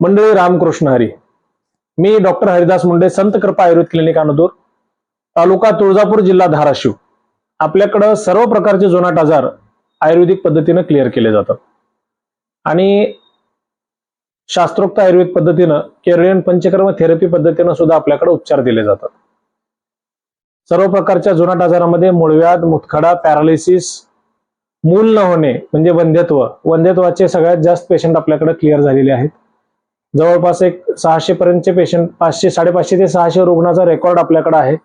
मंडळी रामकृष्ण हरी. मी डॉक्टर हरिदास मुंडे संत कृपा आयुर्वेद क्लिनिक अनदूर तालुका तुळजापूर जिल्हा धाराशिव. आपल्याकडं सर्व प्रकारचे जुनाट आजार आयुर्वेदिक पद्धतीनं क्लिअर केले जातात. आणि शास्त्रोक्त आयुर्वेद पद्धतीनं केरळियन पंचकर्म थेरपी पद्धतीनं सुद्धा आपल्याकडे उपचार दिले जातात. सर्व प्रकारच्या जुनाट आजारामध्ये मुळव्याध मुतखडा पॅरालिसिस मूल न होणे म्हणजे वंध्यत्व वंध्यत्वाचे सगळ्यात जास्त पेशंट आपल्याकडे क्लिअर झालेले आहेत. जवळपास एक सहाशे पर्यंतचे पेशंट पाचशे साडेपाचशे ते सहाशे रुग्णाचा रेकॉर्ड आपल्याकडे आहे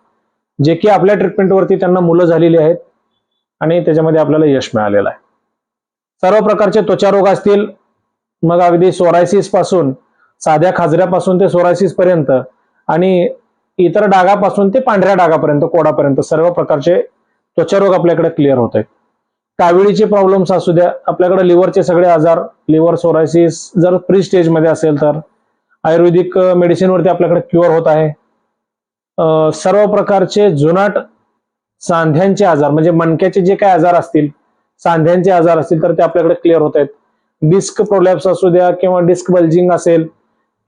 जे की आपल्या ट्रीटमेंटवरती त्यांना मुलं झालेली आहेत आणि त्याच्यामध्ये आपल्याला यश मिळालेलं आहे. सर्व प्रकारचे त्वचारोग असतील मग अगदी सोरायसिसपासून साध्या खाजऱ्यापासून ते सोरायसिस पर्यंत आणि इतर डागापासून ते पांढऱ्या डागापर्यंत कोडापर्यंत सर्व प्रकारचे त्वचारोग आपल्याकडे क्लिअर होत आहेत. काविळीचे प्रॉब्लेम्स असू द्या. आपल्याकडे लिव्हरचे सगळे आजार लिव्हर सोरायसिस जर प्री स्टेजमध्ये असेल तर. आयुर्वेदिक मेडिसिनवरती आपल्याकडे क्युअर होत आहे. सर्व प्रकारचे जुनाट सांध्यांचे आजार म्हणजे मणक्याचे जे काही आजार असतील सांध्यांचे आजार असतील तर ते आपल्याकडे क्लिअर होत आहेत. डिस्क प्रोलॅप्स असू द्या किंवा डिस्क बल्जिंग असेल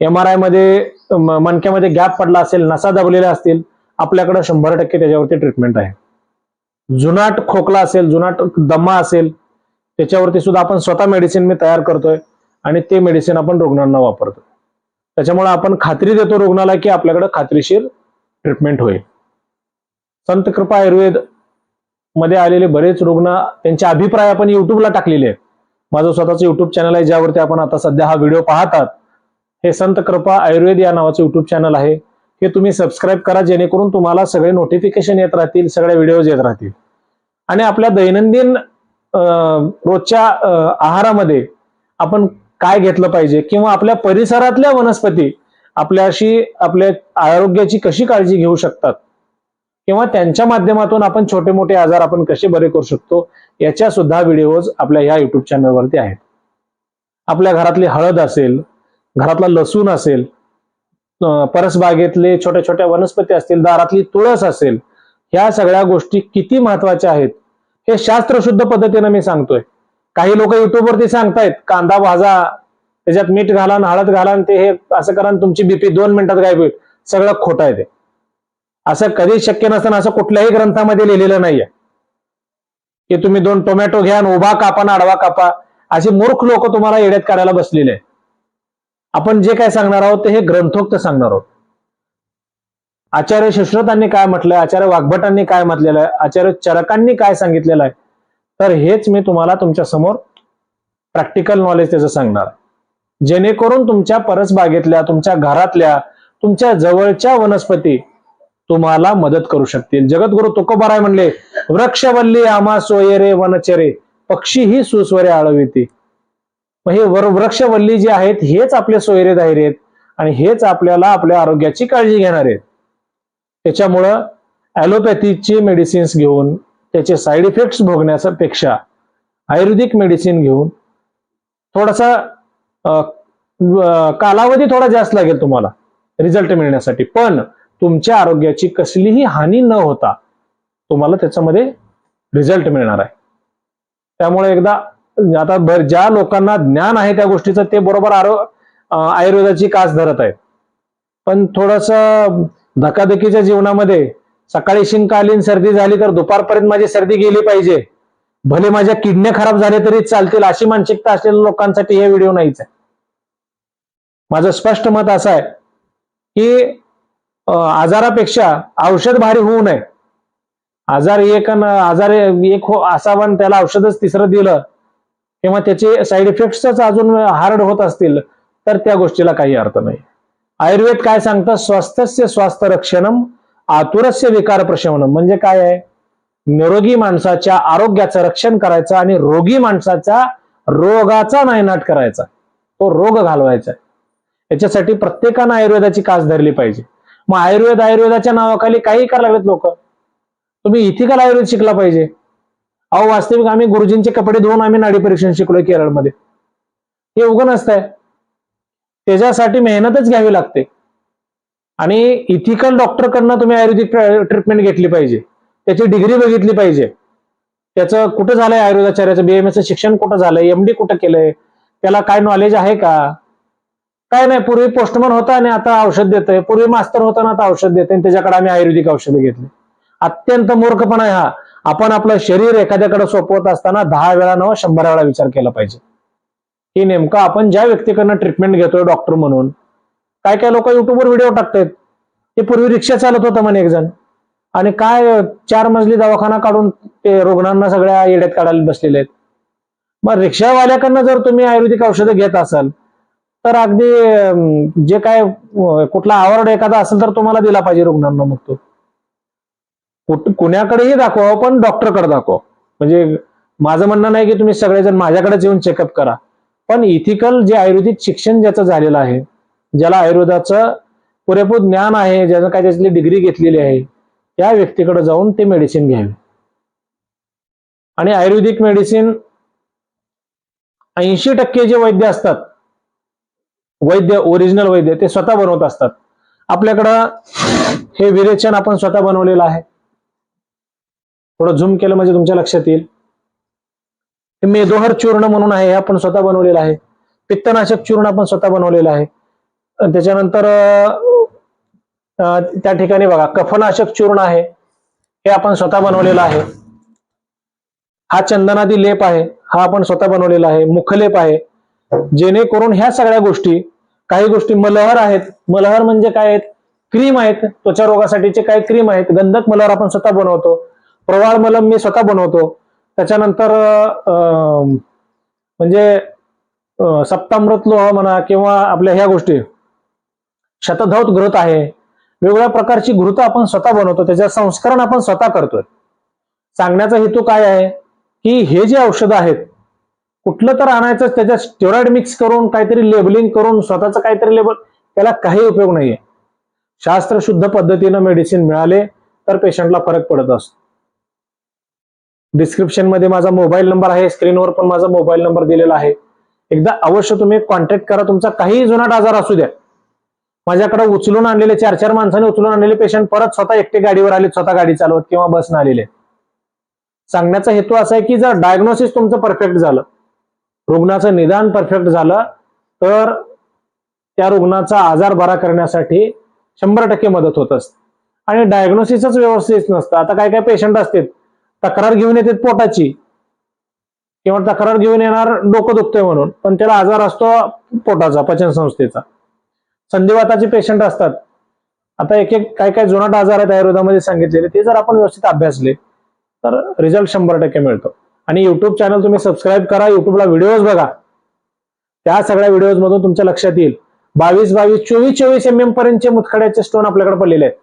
एम आर आयमध्ये मणक्यामध्ये गॅप पडला असेल नसा दबलेल्या असतील आपल्याकडे शंभर टक्के त्याच्यावरती ट्रीटमेंट आहे. जुनाट खोकला असेल जुनाट दमा असेल त्याच्यावरती सुद्धा आपण स्वतः मेडिसिन मी तयार करतोय आणि ते मेडिसिन आपण रुग्णांना वापरतोय. त्याच्यामुळे आपण खात्री देतो रुग्णाला की आपल्याकडे खात्रीशीर ट्रीटमेंट होईल. संत कृपा आयुर्वेदमध्ये आलेले बरेच रुग्ण त्यांचे अभिप्राय आपण युट्यूबला टाकलेले आहेत. माझं स्वतःचं युट्यूब चॅनल आहे ज्यावरती आपण आता सध्या हा व्हिडिओ पाहतात. हे संत कृपा आयुर्वेद या नावाचं युट्यूब चॅनल आहे. हे तुम्ही सबस्क्राईब करा जेणेकरून तुम्हाला सगळे नोटिफिकेशन येत राहतील सगळ्या व्हिडिओज येत राहतील. आणि आपल्या दैनंदिन रोजच्या आहारामध्ये आपण काय घेतलं पाहिजे किंवा आपल्या परिसरातल्या वनस्पती आपल्याशी आपल्या आरोग्याची कशी काळजी घेऊ शकतात? किंवा त्यांच्या माध्यमातून आपण छोटे मोठे आजार आपण कसे बरे करू शकतो? याच्या सुद्धा व्हिडिओज आपल्या ह्या युट्यूब चॅनलवरती आहेत. आपल्या घरातली हळद असेल घरातला लसूण असेल परसबागेतले छोट्या छोट्या वनस्पती असतील दारातली तुळस असेल ह्या सगळ्या गोष्टी किती महत्त्वाच्या आहेत हे शास्त्रशुद्ध पद्धतीनं मी सांगतोय. काही लोक युट्यूबवरती सांगतायत कांदा भाजा त्याच्यात मीठ घालान हळद घालान ते हे असं करा तुमची बीपी दोन मिनिटात गायब होईल. सगळं खोटं आहे ते. असं कधी शक्य नसताना असं कुठल्याही ग्रंथामध्ये लिहिलेलं नाहीये. की तुम्ही दोन टोमॅटो घ्या आणि उभा कापा ना आडवा कापा. अशी मूर्ख लोक तुम्हाला येड्यात काढायला बसलेले आहेत. आपण जे काय सांगणार आहोत ते हे ग्रंथोक्त सांगणार आहोत. आचार्य सुश्रुतांनी काय म्हटलंय आचार्य वाघभटांनी काय म्हटलेलं आहे आचार्य चरकांनी काय सांगितलेलं आहे तर हेच मी तुम्हाला तुमच्यासमोर प्रॅक्टिकल नॉलेज त्याचं सांगणार. जेणेकरून तुमच्या परसबागेतल्या तुमच्या घरातल्या तुमच्या जवळच्या वनस्पती तुम्हाला मदत करू शकतील. जगद्गुरु तुकोबाराय म्हणले वृक्षवल्ली आमा सोयरे वनचरे पक्षी ही सुस्वरे आळविती. हे वर- वृक्षवल्ली जे आहेत हेच आपले सोयरे धायरे आहेत आणि हेच आपल्याला आपल्या आरोग्याची काळजी घेणार आहेत. त्याच्यामुळं ॲलोपॅथीची मेडिसिन्स घेऊन त्याचे साईड इफेक्ट्स भोगण्याच्या पेक्षा आयुर्वेदिक मेडिसिन घेऊन थोडासा कालावधी थोडा जास्त लागेल तुम्हाला रिझल्ट मिळण्यासाठी. पण तुमच्या आरोग्याची कसलीही हानी न होता तुम्हाला त्याच्यामध्ये रिझल्ट मिळणार आहे. त्यामुळे एकदा आता भर ज्या लोकांना ज्ञान आहे त्या गोष्टीचं ते बरोबर आरो आयुर्वेदाची कास धरत आहेत. पण थोडस धकाधकीच्या जीवनामध्ये सकाळी शिंकालीन सर्दी झाली तर दुपारपर्यंत माझी सर्दी गेली पाहिजे. भले माझ्या किडण्या खराब झाल्या तरी चालतील अशी मानसिकता असलेल्या लोकांसाठी हे व्हिडिओ नाहीच आहे. माझं स्पष्ट मत असं आहे की आजारापेक्षा औषध भारी होऊ नये. आजार एक अन आजार एक हो असावा त्याला औषधच तिसरं दिलं किंवा त्याचे साईड इफेक्ट्सच अजून हार्ड होत असतील तर त्या गोष्टीला काही अर्थ नाही. आयुर्वेद काय सांगतं? स्वास्थ्यस्य स्वास्थ्य रक्षणम आतुरस्य विकार प्रशमनम म्हणजे काय आहे? निरोगी माणसाच्या आरोग्याचं रक्षण करायचं आणि रोगी माणसाचा रोगाचा नायनाट करायचा. तो रोग घालवायचा याच्यासाठी प्रत्येकानं आयुर्वेदाची कास धरली पाहिजे. मग आयुर्वेद आयुर्वेदाच्या नावाखाली काही करायला लागलेत लोक. तुम्ही इथिकल आयुर्वेद शिकला पाहिजे. अहो वास्तविक आम्ही गुरुजींचे कपडे धुवून आम्ही नाडी परीक्षण शिकलोय केरळमध्ये. हे उगं नसतंय. त्याच्यासाठी मेहनतच घ्यावी लागते. आणि इथिकल डॉक्टरकडनं तुम्ही आयुर्वेदिक ट्रीटमेंट घेतली पाहिजे. त्याची डिग्री बघितली पाहिजे. त्याचं कुठं झालंय आयुर्वेदाचार्याचं? बीएमएसचं शिक्षण कुठं झालंय? एमडी कुठं केलंय? त्याला काय नॉलेज आहे का? काय नाही पूर्वी पोस्टमन होता आणि आता औषध देत पूर्वी मास्तर होता ना आता औषध देतोय. आणि त्याच्याकडे आम्ही आयुर्वेदिक औषधं घेतली. अत्यंत मूर्खपणा आहे हा. आपण आपलं शरीर एखाद्याकडे सोपवत असताना दहा वेळा न शंभर वेळा विचार केला पाहिजे. की नेमकं आपण ज्या व्यक्तीकडनं ट्रीटमेंट घेतोय डॉक्टर म्हणून काय काय लोक युट्यूबवर व्हिडिओ टाकतायत ते पूर्वी रिक्षा चालत होतं म्हणे एक जण. आणि काय चार मजली दवाखाना काढून ते रुग्णांना सगळ्या येड्यात काढायला बसलेले आहेत. मग रिक्षावाल्याकडनं जर तुम्ही आयुर्वेदिक औषधं घेत असाल तर अगदी जे काय कुठला आवड एखादा असेल तर तुम्हाला दिला पाहिजे रुग्णांना मग तो. कुणाकडेही दाखवावं पण डॉक्टरकडे दाखवा म्हणजे माझं म्हणणं नाही की तुम्ही सगळेजण माझ्याकडेच येऊन चेकअप करा. पण इथिकल जे आयुर्वेदिक शिक्षण ज्याचं झालेलं आहे ज्याला आयुर्वेदाचं पुरेपूर ज्ञान आहे ज्यानं काय त्यातली डिग्री घेतलेली आहे त्या व्यक्तीकडे जाऊन ते मेडिसिन घ्यावे. आणि आयुर्वेदिक मेडिसिन ऐंशी टक्के जे वैद्य असतात वैद्य ओरिजिनल वैद्य ते स्वतः बनवत असतात. आपल्याकडं हे विरेचन आपण स्वतः बनवलेलं आहे. थोडं झूम केलं म्हणजे तुमच्या लक्षात येईल. मेदोहर चूर्ण म्हणून आहे हे आपण स्वतः बनवलेलं आहे. पित्तनाशक चूर्ण आपण स्वतः बनवलेलं आहे. त्याच्यानंतर त्या ठिकाणी बघा कफनाशक चूर्ण आहे हे आपण स्वतः बनवलेलं आहे. हा चंदनादी लेप आहे हा आपण स्वतः बनवलेला आहे मुखलेप आहे. जेणेकरून ह्या सगळ्या गोष्टी काही गोष्टी मलहर आहेत. मलहर म्हणजे काय आहेत? क्रीम आहेत. त्वचा रोगासाठीचे काही क्रीम आहेत. गंधक मलहर आपण स्वतः बनवतो. प्रवाळ मलम मी स्वतः बनवतो. त्याच्यानंतर अं, म्हणजे सप्तामृत लोह म्हणा किंवा आपल्या ह्या गोष्टी. शतधौत घृत आहे. वेगवेगळ्या प्रकारची घृत आपण स्वतः बनवतो. त्याच्या संस्करण आपण स्वतः करतोय. सांगण्याचा हेतू काय आहे? की हे जे औषधं आहेत कुठलं तर आणायचं त्याच्यात स्टेरॉइड मिक्स करून काहीतरी लेबलिंग करून स्वतःचं काहीतरी लेबल त्याला काही उपयोग नाहीये. शास्त्रशुद्ध पद्धतीनं मेडिसिन मिळाले तर पेशंटला फरक पडत असतो. डिस्क्रिप्शनमध्ये माझा मोबाईल नंबर आहे. स्क्रीनवर पण माझा मोबाईल नंबर दिलेला आहे. एकदा अवश्य तुम्ही कॉन्टॅक्ट करा. तुमचा काही जुनाट आजार असू द्या. माझ्याकडे उचलून आणलेले चार चार माणसाने उचलून आणलेले पेशंट परत स्वतः एकटे गाडीवर आले स्वतः गाडी चालवत किंवा बसनं आलेले. सांगण्याचा हेतू असा आहे की जर डायग्नोसिस तुमचं परफेक्ट झालं रुग्णाचं निदान परफेक्ट झालं तर त्या रुग्णाचा आजार बरा करण्यासाठी शंभर टक्के मदत होत असते. आणि डायग्नोसिसच व्यवस्थित नसतं. आता काय काय पेशंट असतात? तक्रार घेऊन येते पोटाची. किंवा तक्रार घेऊन येणार डोकं दुखतंय म्हणून. पण त्याला आजार असतो पोटाचा पचन संस्थेचा संधिवाताचे पेशंट असतात. आता एक एक काय काय जुनाट आजार आहेत आयुर्वेदामध्ये सांगितलेले ते जर आपण व्यवस्थित अभ्यासले तर रिझल्ट शंभर टक्के मिळतो. आणि युट्यूब चॅनल तुम्ही सबस्क्राईब करा युट्यूबला व्हिडिओज बघा. त्या सगळ्या व्हिडिओज मधून तुमच्या लक्षात येईल. बावीस बावीस चोवीस चोवीस एम एम पर्यंतचे मुतखड्याचे स्टोन आपल्याकडे पडलेले आहेत.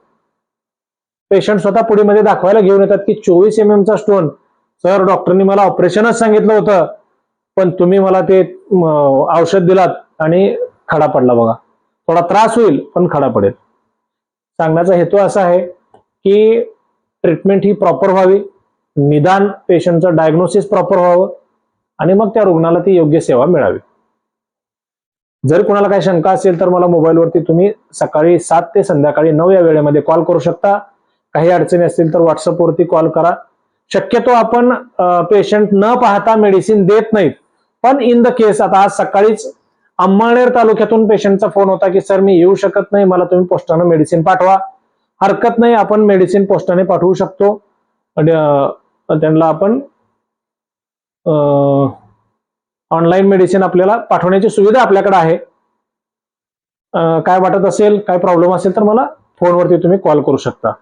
पेशंट स्वतः पुढीमध्ये दाखवायला घेऊन येतात की चोवीस एम चा स्टोन सर डॉक्टरनी मला ऑपरेशनच सांगितलं होतं पण तुम्ही मला ते औषध दिलात आणि खडा पडला बघा. थोडा त्रास होईल पण खडा पडेल. सांगण्याचा हेतू असा आहे की ट्रीटमेंट ही प्रॉपर व्हावी निदान पेशंटचं डायग्नोसिस प्रॉपर व्हावं आणि मग त्या रुग्णाला ती योग्य सेवा मिळावी. जर कुणाला काही शंका असेल तर मला मोबाईलवरती तुम्ही सकाळी सात ते संध्याकाळी नऊ या वेळेमध्ये कॉल करू शकता. काही अडचणी असतील तर व्हॉट्सअपवरती कॉल करा. शक्यतो आपण पेशंट न पाहता मेडिसिन देत नाहीत. पण इन द केस आता आज सकाळीच अंमळनेर तालुक्यातून पेशंटचा फोन होता की सर मी येऊ शकत नाही मला तुम्ही पोस्टाने मेडिसिन पाठवा. हरकत नाही आपण मेडिसिन पोस्टाने पाठवू शकतो. त्यांना आपण ऑनलाईन मेडिसिन आपल्याला पाठवण्याची सुविधा आपल्याकडे आहे. काय वाटत असेल काय प्रॉब्लेम असेल तर मला फोनवरती तुम्ही कॉल करू शकता.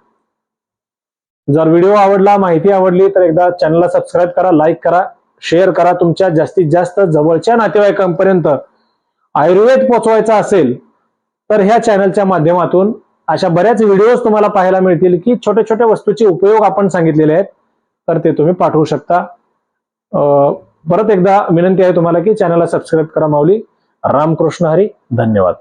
जर व्हिडिओ आवडला माहिती आवडली तर एकदा चॅनलला सबस्क्राईब करा लाईक करा शेअर करा. तुमच्या जास्तीत जास्त जवळच्या नातेवाईकांपर्यंत आयुर्वेद पोचवायचा असेल तर ह्या चॅनलच्या माध्यमातून अशा बऱ्याच व्हिडिओज तुम्हाला पाहायला मिळतील की छोट्या छोट्या वस्तूचे उपयोग आपण सांगितलेले आहेत. तर ते तुम्ही पाठवू शकता. परत एकदा विनंती आहे तुम्हाला की चॅनलला सबस्क्राईब करा माऊली. रामकृष्ण हरी. धन्यवाद.